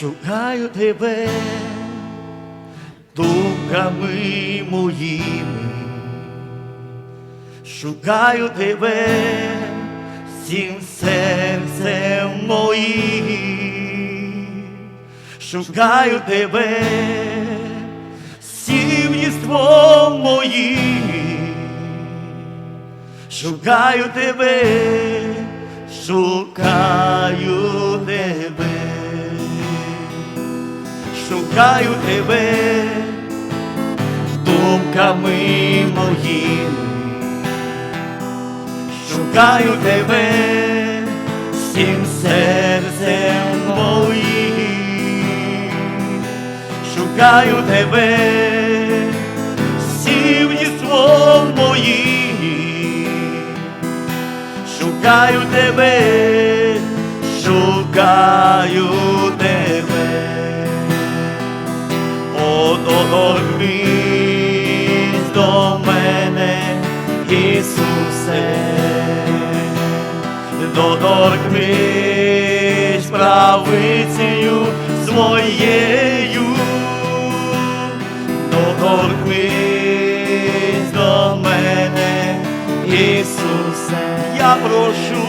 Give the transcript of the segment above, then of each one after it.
Шукаю тебе думками моїми, шукаю тебе всім серцем моїм, шукаю тебе всім єством моїм, шукаю тебе, шукаю шукаю тебе. Думками моїми, шукаю тебе. Всім серцем моїм, шукаю тебе. Всім єством моїм, шукаю тебе, шукаю доторкнись правицею своєю, доторкнись до мене, Ісусе, я прошу,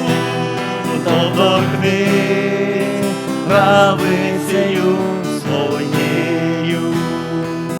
доторкнись правицею